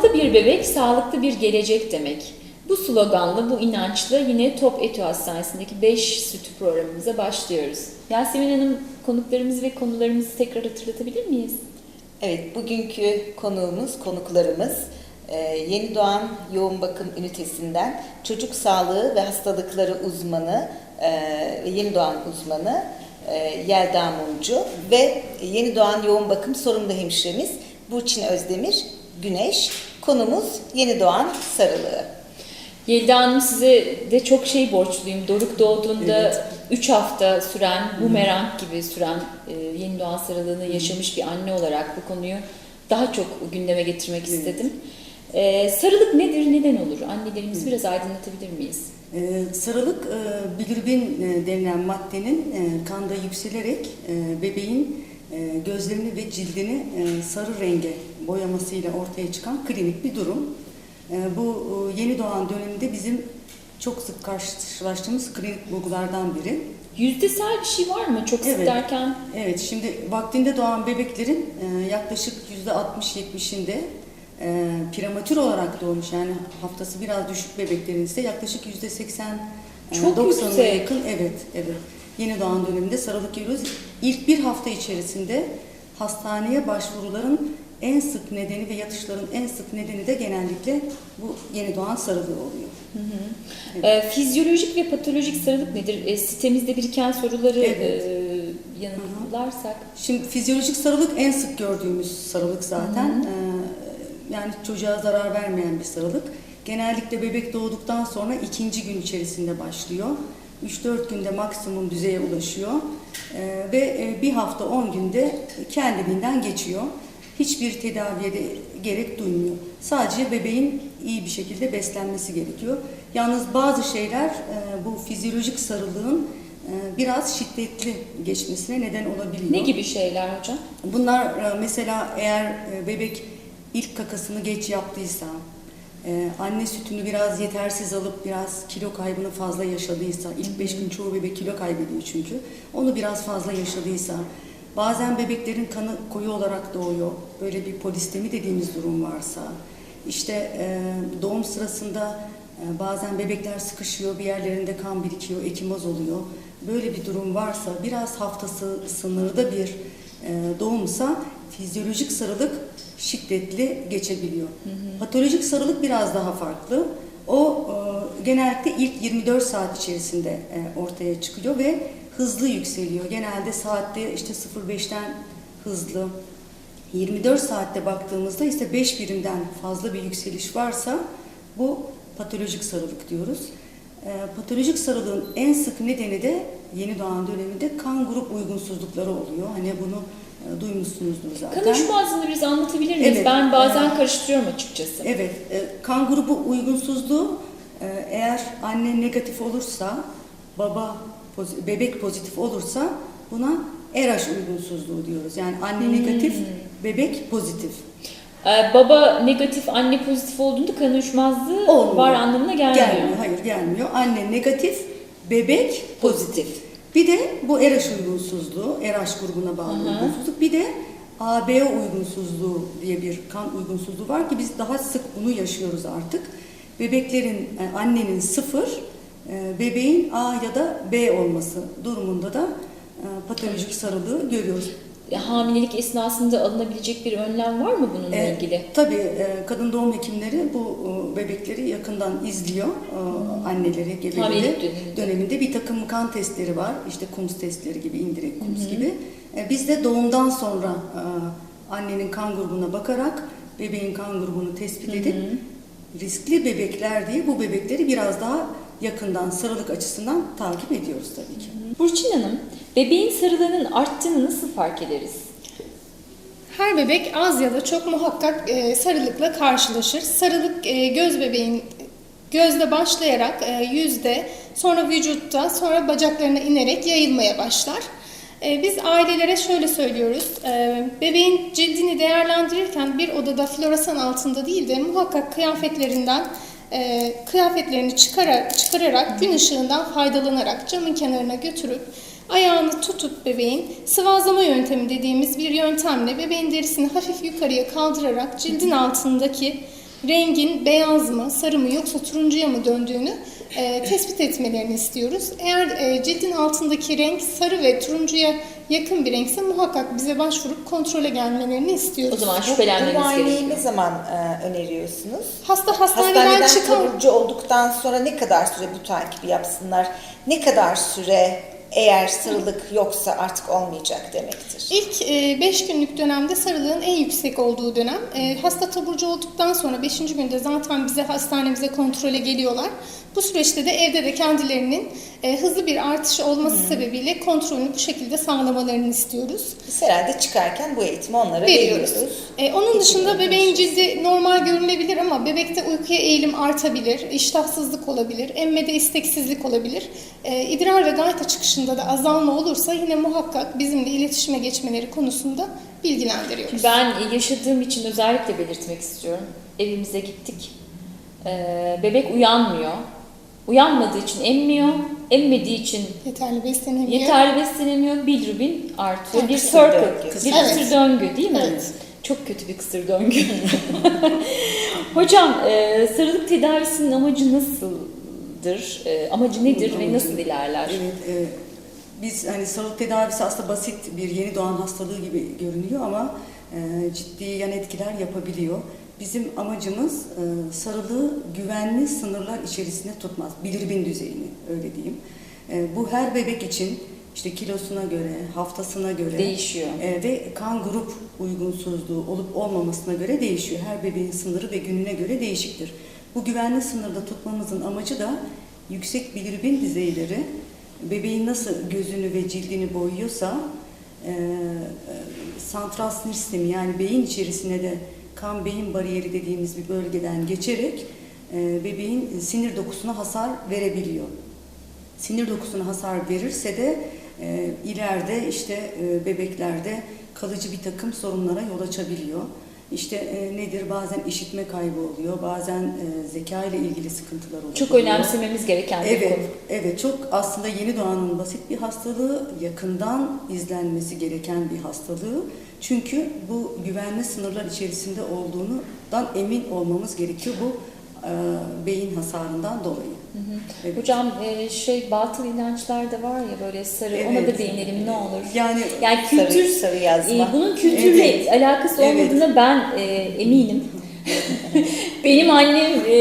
Sağlıklı bir bebek, sağlıklı bir gelecek demek. Bu sloganla, bu inançla yine Top Etü Hastanesi'ndeki 5 sütü programımıza başlıyoruz. Yasemin Hanım konuklarımızı ve konularımızı tekrar hatırlatabilir miyiz? Evet, bugünkü konuğumuz, konuklarımız e, Yeni Doğan Yoğun Bakım Ünitesinden çocuk sağlığı ve hastalıkları uzmanı e, ve Yeni Doğan uzmanı e, Yelda Mumcu ve Yeni Doğan Yoğun Bakım sorumlu hemşiremiz Burçin Özdemir Güneş. Konumuz Yeni Doğan Sarılığı. Yelda Hanım size de çok şey borçluyum. Doruk doğduğunda Evet. 3 hafta süren, bumerang gibi süren e, yeni doğan sarılığını yaşamış bir anne olarak bu konuyu daha çok gündeme getirmek Evet. istedim. E, sarılık nedir, neden olur? Annelerimizi biraz aydınlatabilir miyiz? Ee, sarılık e, bilirubin e, denilen maddenin e, kanda yükselerek e, bebeğin e, gözlerini ve cildini e, sarı renge boyamasıyla ortaya çıkan klinik bir durum. E, bu e, yeni doğan döneminde bizim çok sık karşılaştığımız klinik bulgulardan biri. Yüzdesel bir şey var mı? Çok sık Evet. derken Evet, şimdi vaktinde doğan bebeklerin e, yaklaşık %60-70'inde e, prematür olarak doğmuş yani haftası biraz düşük bebeklerin ise yaklaşık %80 e, Çok 90'a yüksek. yakın evet evet yeni doğan döneminde sarılık görüyoruz. İlk bir hafta içerisinde hastaneye başvuruların en sık nedeni ve yatışların en sık nedeni de genellikle bu yeni doğan sarılığı oluyor. e, fizyolojik ve patolojik sarılık nedir? E, sitemizde biriken soruları Evet. e, yanıtlarsak. Şimdi fizyolojik sarılık en sık gördüğümüz sarılık zaten. Ee, yani çocuğa zarar vermeyen bir sarılık. Genellikle bebek doğduktan sonra ikinci gün içerisinde başlıyor. 3-4 günde maksimum düzeye ulaşıyor. Ee, ve e, bir hafta 10 günde kendiliğinden geçiyor. Hiçbir tedaviye de gerek duymuyor. Sadece bebeğin iyi bir şekilde beslenmesi gerekiyor. Yalnız bazı şeyler e, bu fizyolojik sarılığın e, biraz şiddetli geçmesine neden olabiliyor. Ne gibi şeyler hocam? Bunlar e, mesela eğer e, bebek ilk kakasını geç yaptıysa, anne sütünü biraz yetersiz alıp biraz kilo kaybını fazla yaşadıysa, ilk 5 gün çoğu bebek kilo kaybediyor çünkü, onu biraz fazla yaşadıysa, bazen bebeklerin kanı koyu olarak doğuyor, böyle bir polistemi dediğimiz durum varsa, işte e, doğum sırasında e, bazen bebekler sıkışıyor, bir yerlerinde kan birikiyor, ekimoz oluyor. Böyle bir durum varsa, biraz haftası sınırda bir e, doğumsa fizyolojik sarılık şiddetli geçebiliyor. Patolojik sarılık biraz daha farklı. O e, genellikle ilk 24 saat içerisinde e, ortaya çıkıyor ve hızlı yükseliyor. Genelde saatte işte 0.5'ten hızlı, 24 saatte baktığımızda ise 5 birimden fazla bir yükseliş varsa bu patolojik sarılık diyoruz. Ee, patolojik sarılığın en sık nedeni de yeni doğan döneminde kan grup uygunsuzlukları oluyor. Hani bunu e, duymuşsunuzdur zaten. Kan uyuşmazlığını biraz anlatabilir miyiz? Evet. Ben bazen Evet. karıştırıyorum açıkçası. Evet, e, kan grubu uygunsuzluğu e, eğer anne negatif olursa, baba bebek pozitif olursa buna RH uygunsuzluğu diyoruz. Yani anne Hmm. negatif, bebek pozitif. Ee, baba negatif, anne pozitif olduğunda kan uyuşmazlığı Olmuyor. var anlamına gelmiyor. Gelmiyor, hayır gelmiyor. Anne negatif, bebek pozitif. Bir de bu RH uygunsuzluğu, RH grubuna bağlı Hı hı. uygunsuzluk. Bir de AB uygunsuzluğu diye bir kan uygunsuzluğu var ki biz daha sık bunu yaşıyoruz artık. Bebeklerin, e, annenin sıfır, bebeğin A ya da B olması durumunda da e, patolojik sarılığı görüyoruz. E, Hamilelik esnasında alınabilecek bir önlem var mı bununla E, ilgili? Tabii e, kadın doğum hekimleri bu e, bebekleri yakından izliyor. E, anneleri, gebeleri. Döneminde. döneminde bir takım kan testleri var. İşte KUMS testleri gibi, indirek KUMS gibi. E, biz de doğumdan sonra e, annenin kan grubuna bakarak bebeğin kan grubunu tespit edip riskli bebekler diye bu bebekleri biraz daha yakından sarılık açısından takip ediyoruz tabii ki. Burçin Hanım, bebeğin sarılığının arttığını nasıl fark ederiz? Her bebek az ya da çok muhakkak e, sarılıkla karşılaşır. Sarılık e, göz bebeğin gözle başlayarak e, yüzde, sonra vücutta, sonra bacaklarına inerek yayılmaya başlar. E, biz ailelere şöyle söylüyoruz. e, bebeğin cildini değerlendirirken bir odada floresan altında değil de muhakkak kıyafetlerinden e, kıyafetlerini çıkara, çıkararak gün ışığından faydalanarak camın kenarına götürüp ayağını tutup bebeğin sıvazlama yöntemi dediğimiz bir yöntemle bebeğin derisini hafif yukarıya kaldırarak cildin altındaki rengin beyaz mı, sarı mı yoksa turuncuya mı döndüğünü e, tespit etmelerini istiyoruz. Eğer e, cildin altındaki renk sarı ve turuncuya yakın bir renkse muhakkak bize başvurup kontrole gelmelerini istiyoruz. O zaman Bu şüphelenmemiz muayeneyi gerekiyor. ne zaman e, öneriyorsunuz? Hasta hastaneden, Hastaneden taburcu olduktan sonra ne kadar süre bu takibi yapsınlar? Ne kadar süre eğer sarılık yoksa artık olmayacak demektir? İlk 5 günlük dönemde sarılığın en yüksek olduğu dönem. E, hasta taburcu olduktan sonra 5. günde zaten bize hastanemize kontrole geliyorlar. Bu süreçte de evde de kendilerinin e, hızlı bir artış olması sebebiyle kontrolünü bu şekilde sağlamalarını istiyoruz. Biz herhalde çıkarken bu eğitimi onlara Veriyoruz. veriyoruz. E, onun dışında Eğitim bebeğin veriyoruz. cildi normal görünebilir ama bebekte uykuya eğilim artabilir, iştahsızlık olabilir, emmede isteksizlik olabilir. E, idrar ve gayta çıkışında da azalma olursa yine muhakkak bizimle iletişime geçmeleri konusunda bilgilendiriyoruz. Ben yaşadığım için özellikle belirtmek istiyorum. Evimize gittik. Ee, bebek uyanmıyor. Uyanmadığı için emmiyor. Emmediği için Yeterli beslenemiyor. yeterli beslenemiyor. Bilirubin artıyor. Ha, bir kısır circle, bir Evet. kısır döngü değil mi? Evet. Çok kötü bir kısır döngü. Hocam e, sarılık tedavisinin amacı nasıldır? E, amacı nedir ve nasıl ilerler? Evet, e, biz hani sarılık tedavisi aslında basit bir yeni doğan hastalığı gibi görünüyor ama e, ciddi yan etkiler yapabiliyor. Bizim amacımız e, sarılığı güvenli sınırlar içerisinde tutmaz. Bilirubin düzeyini öyle diyeyim. E, bu her bebek için işte kilosuna göre, haftasına göre Değişiyor. e, ve kan grup uygunsuzluğu olup olmamasına göre değişiyor. Her bebeğin sınırı ve gününe göre değişiktir. Bu güvenli sınırda tutmamızın amacı da yüksek bilirubin düzeyleri bebeğin nasıl gözünü ve cildini boyuyorsa e, e, santral sinir sistemi yani beyin içerisine de kan beyin bariyeri dediğimiz bir bölgeden geçerek e, bebeğin sinir dokusuna hasar verebiliyor sinir dokusuna hasar verirse de e, ileride işte e, bebeklerde kalıcı bir takım sorunlara yol açabiliyor. İşte e, nedir? Bazen işitme kaybı oluyor, bazen e, zeka ile ilgili sıkıntılar oluyor. Çok önemsememiz gereken bir Evet, konu. evet çok aslında yeni doğanın basit bir hastalığı, yakından izlenmesi gereken bir hastalığı. Çünkü bu güvenli sınırlar içerisinde olduğundan emin olmamız gerekiyor bu beyin hasarından dolayı. Evet. Hocam e, şey batıl inançlar da var ya böyle sarı ona da Evet. değinelim ne olur. Yani Yani kültür Sarı- sarı yazma. e, bunun kültürle Evet. alakası Evet. olmadığına ben e, eminim. Benim annem e,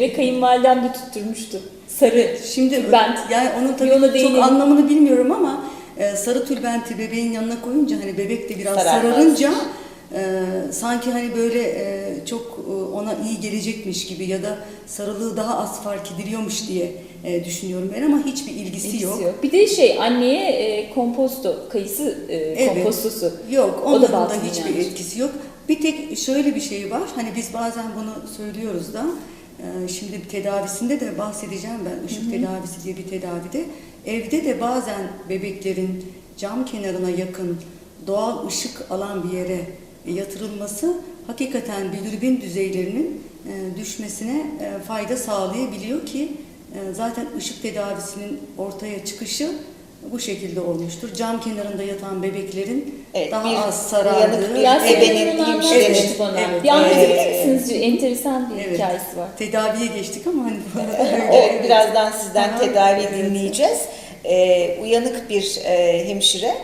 ve kayınvalidem de tutturmuştu. Sarı Şimdi tülbent. yani onun tabii ona çok değinelim. anlamını bilmiyorum ama e, sarı tülbenti bebeğin yanına koyunca hani bebek de biraz Sararmaz. sararınca e, sanki hani böyle e, çok e, ona iyi gelecekmiş gibi ya da sarılığı daha az fark ediliyormuş diye e, düşünüyorum ben ama hiçbir ilgisi, İlgisi yok. yok. Bir de şey anneye e, komposto, kayısı e, Evet. kompostosu. Yok, da onların da batıl hiçbir inanç. etkisi yok. Bir tek şöyle bir şey var, hani biz bazen bunu söylüyoruz da, e, şimdi tedavisinde de bahsedeceğim ben, ışık tedavisi diye bir tedavide. Evde de bazen bebeklerin cam kenarına yakın doğal ışık alan bir yere yatırılması hakikaten bilirubin düzeylerinin e, düşmesine e, fayda sağlayabiliyor ki e, zaten ışık tedavisinin ortaya çıkışı bu şekilde olmuştur. Cam kenarında yatan bebeklerin Evet, daha bir az sarardığı. Yasemin ebenin Hanım hemşire- anlatmıştı bana. Evet, bir anlatabilir evet. misiniz? Enteresan bir Evet. hikayesi var. Tedaviye geçtik ama hani bu arada öyle. Evet, birazdan sizden tedavi evet. dinleyeceğiz. Ee, uyanık bir e, hemşire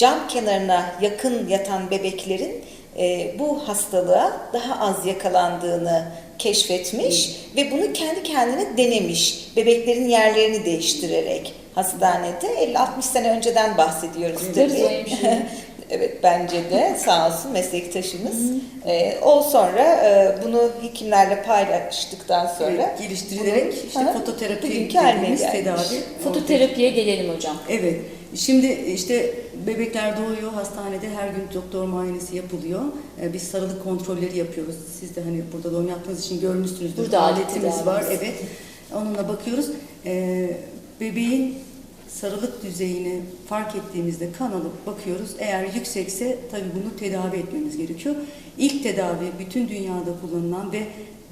cam kenarına yakın yatan bebeklerin e, bu hastalığa daha az yakalandığını keşfetmiş ve bunu kendi kendine denemiş. Bebeklerin yerlerini değiştirerek hastanede 50-60 sene önceden bahsediyoruz tabii. evet bence de sağ olsun meslektaşımız. Ee, o sonra e, bunu hekimlerle paylaştıktan sonra Evet, geliştirilerek bunun- işte Aha, fototerapi dediğimiz tedavi. Fototerapiye gelelim hocam. Evet. Şimdi işte bebekler doğuyor hastanede her gün doktor muayenesi yapılıyor. Ee, Biz sarılık kontrolleri yapıyoruz. Siz de hani burada doğum yaptığınız için görmüşsünüzdür. Burada Aletimiz var. Evet. Onunla bakıyoruz. Ee, Bebeğin sarılık düzeyini fark ettiğimizde kan alıp bakıyoruz. Eğer yüksekse tabii bunu tedavi etmemiz gerekiyor. İlk tedavi bütün dünyada kullanılan ve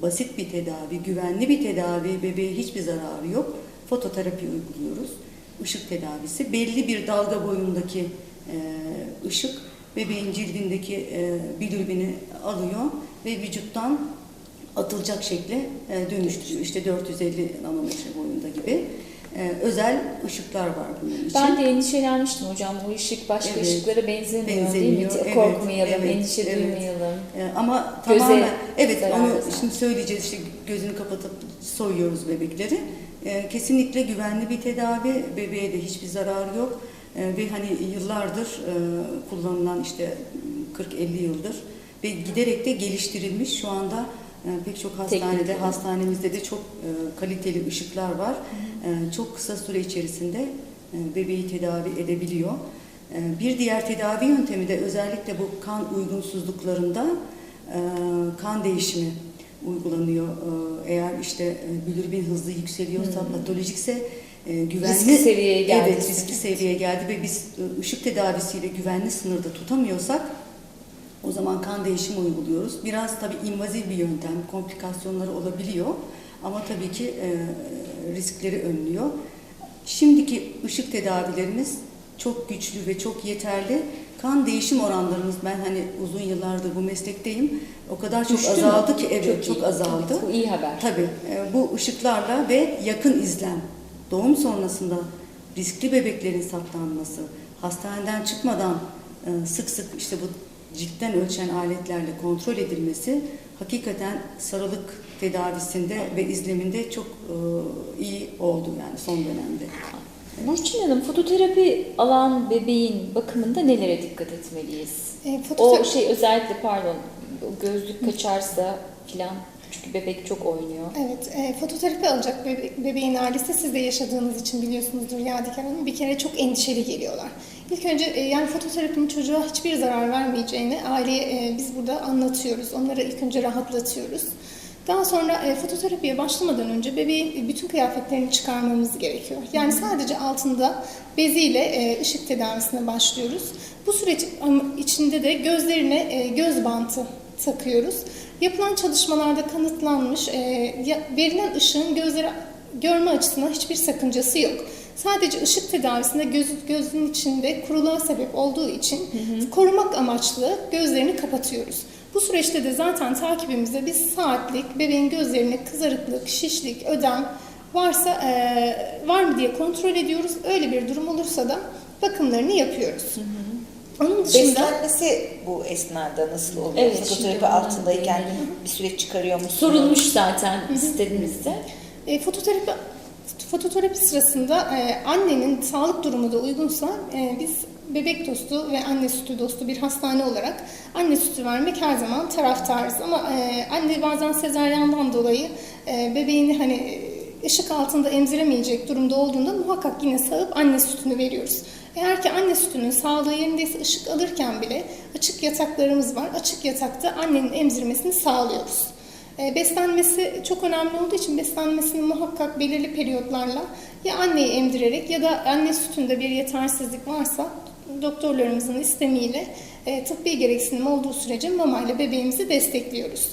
basit bir tedavi, güvenli bir tedavi, bebeğe hiçbir zararı yok. Fototerapi uyguluyoruz. Işık tedavisi. Belli bir dalga boyundaki e, ışık bebeğin cildindeki e, bilirubini alıyor ve vücuttan atılacak şekle e, dönüştürüyor. İşte 450 nanometre boyunda gibi e, özel ışıklar var bunun için. Ben de endişelenmiştim hocam. Bu ışık başka Evet. ışıklara benzemiyor, değil mi? Benzemiyor, evet, Korkmayalım, evet, endişe evet. duymayalım. E, ama Göze tamamen evet onu şimdi söyleyeceğiz işte gözünü kapatıp soyuyoruz bebekleri. E, kesinlikle güvenli bir tedavi. Bebeğe de hiçbir zararı yok. E, ve hani yıllardır e, kullanılan işte 40-50 yıldır ve giderek de geliştirilmiş. Şu anda e, pek çok hastanede, Teknikleri. hastanemizde de çok e, kaliteli ışıklar var. E, çok kısa süre içerisinde e, bebeği tedavi edebiliyor. E, bir diğer tedavi yöntemi de özellikle bu kan uygunsuzluklarında e, kan değişimi uygulanıyor. E, eğer işte e, bilirubin hızlı yükseliyorsa, patolojikse e, güvenli Riskli seviyeye geldi. Evet, riskli seviyeye geldi ve biz e, ışık tedavisiyle güvenli sınırda tutamıyorsak o zaman kan değişimi uyguluyoruz. Biraz tabii invaziv bir yöntem, komplikasyonları olabiliyor ama tabii ki riskleri önlüyor. Şimdiki ışık tedavilerimiz çok güçlü ve çok yeterli. Kan değişim oranlarımız ben hani uzun yıllardır bu meslekteyim. O kadar çok Düştü mü? azaldı ki evet çok, iyi. azaldı. Evet, bu iyi haber. Tabii e, bu ışıklarla ve yakın izlem, doğum sonrasında riskli bebeklerin saptanması, hastaneden çıkmadan e, sık sık işte bu ciltten ölçen aletlerle kontrol edilmesi hakikaten sarılık tedavisinde ve izleminde çok e, iyi oldu yani son dönemde. Burçin Hanım, fototerapi alan bebeğin bakımında nelere dikkat etmeliyiz? E, O şey özellikle pardon, gözlük kaçarsa filan çünkü bebek çok oynuyor. Evet, e, fototerapi alacak bebe- bebeğin ailesi siz de yaşadığınız için biliyorsunuzdur Yadigar Hanım. Bir kere çok endişeli geliyorlar. İlk önce e, yani fototerapinin çocuğa hiçbir zarar vermeyeceğini aileye e, biz burada anlatıyoruz. Onları ilk önce rahatlatıyoruz. Daha sonra e, fototerapiye başlamadan önce bebeğin bütün kıyafetlerini çıkarmamız gerekiyor. Yani sadece altında beziyle e, ışık tedavisine başlıyoruz. Bu süreç içinde de gözlerine e, göz bantı takıyoruz. Yapılan çalışmalarda kanıtlanmış e, verilen ışığın gözlere görme açısından hiçbir sakıncası yok. Sadece ışık tedavisinde göz, gözün içinde kuruluğa sebep olduğu için korumak amaçlı gözlerini kapatıyoruz. Bu süreçte de zaten takibimizde biz saatlik bebeğin gözlerine kızarıklık, şişlik, ödem varsa e, var mı diye kontrol ediyoruz. Öyle bir durum olursa da bakımlarını yapıyoruz. Onun dışında Beslenmesi bu esnada nasıl oluyor? Evet, Fototerapi altındayken değinelim. bir süre çıkarıyor musunuz? Sorulmuş zaten istediğimizde. E, fototerapi fototerapi sırasında e, annenin sağlık durumu da uygunsa e, biz bebek dostu ve anne sütü dostu bir hastane olarak anne sütü vermek her zaman taraftarız. Ama e, anne bazen sezaryandan dolayı e, bebeğini hani e, ışık altında emziremeyecek durumda olduğunda muhakkak yine sağıp anne sütünü veriyoruz. Eğer ki anne sütünün sağlığı yerindeyse ışık alırken bile açık yataklarımız var. Açık yatakta annenin emzirmesini sağlıyoruz. E, Beslenmesi çok önemli olduğu için beslenmesini muhakkak belirli periyotlarla ya anneyi emdirerek ya da anne sütünde bir yetersizlik varsa doktorlarımızın istemiyle e, tıbbi gereksinim olduğu sürece mamayla bebeğimizi destekliyoruz.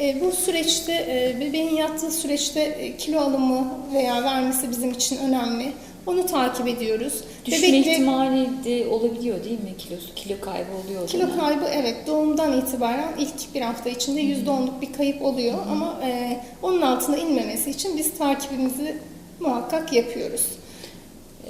E, bu süreçte e, bebeğin yattığı süreçte e, kilo alımı veya vermesi bizim için önemli. Onu takip ediyoruz. Düşme Bebekle- ihtimali de olabiliyor değil mi? Kilosu, kilo kaybı oluyor Kilo zaman. kaybı evet doğumdan itibaren ilk bir hafta içinde yüzde onluk bir kayıp oluyor ama e, onun altına inmemesi için biz takibimizi muhakkak yapıyoruz.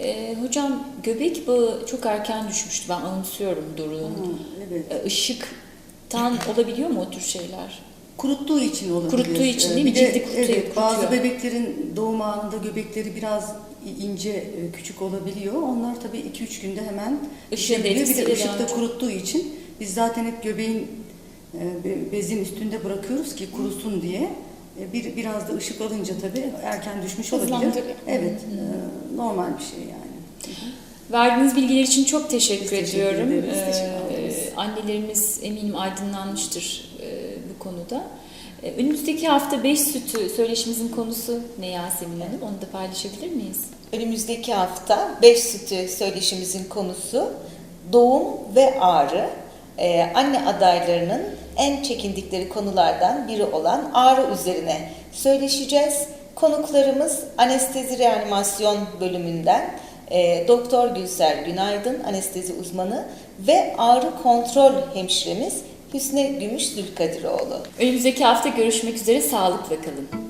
Ee, hocam göbek bağı çok erken düşmüştü. Ben anımsıyorum Duru'nun. Evet. Ee, Işıktan olabiliyor mu o tür şeyler? Kuruttuğu için olabilir. Kuruttuğu için değil mi? Bir de, Cildi kurutuyor, evet, bazı bebeklerin doğum anında göbekleri biraz ince, e, küçük olabiliyor. Onlar tabii 2-3 günde hemen Işığın. Bir de ışıkta kuruttuğu için biz zaten hep göbeğin e, be- bezin üstünde bırakıyoruz ki kurusun diye. E, Bir, biraz da ışık alınca tabii erken düşmüş olabilir. Hızlandırıyor. Evet, e, normal bir şey yani. Verdiğiniz bilgiler için çok teşekkür, teşekkür ediyorum. ederiz. Ee, Teşekkür ederiz. annelerimiz eminim aydınlanmıştır e, bu konuda. Ee, önümüzdeki hafta 5 sütü söyleşimizin konusu ne Yasemin Hanım? Onu da paylaşabilir miyiz? Önümüzdeki hafta 5 sütü söyleşimizin konusu doğum ve ağrı. Ee, anne adaylarının en çekindikleri konulardan biri olan ağrı üzerine söyleşeceğiz. Konuklarımız anestezi reanimasyon bölümünden e, Doktor Gülser Günaydın, anestezi uzmanı ve ağrı kontrol hemşiremiz Hüsne Gümüş Zülkadiroğlu. Önümüzdeki hafta görüşmek üzere. Sağlıkla kalın.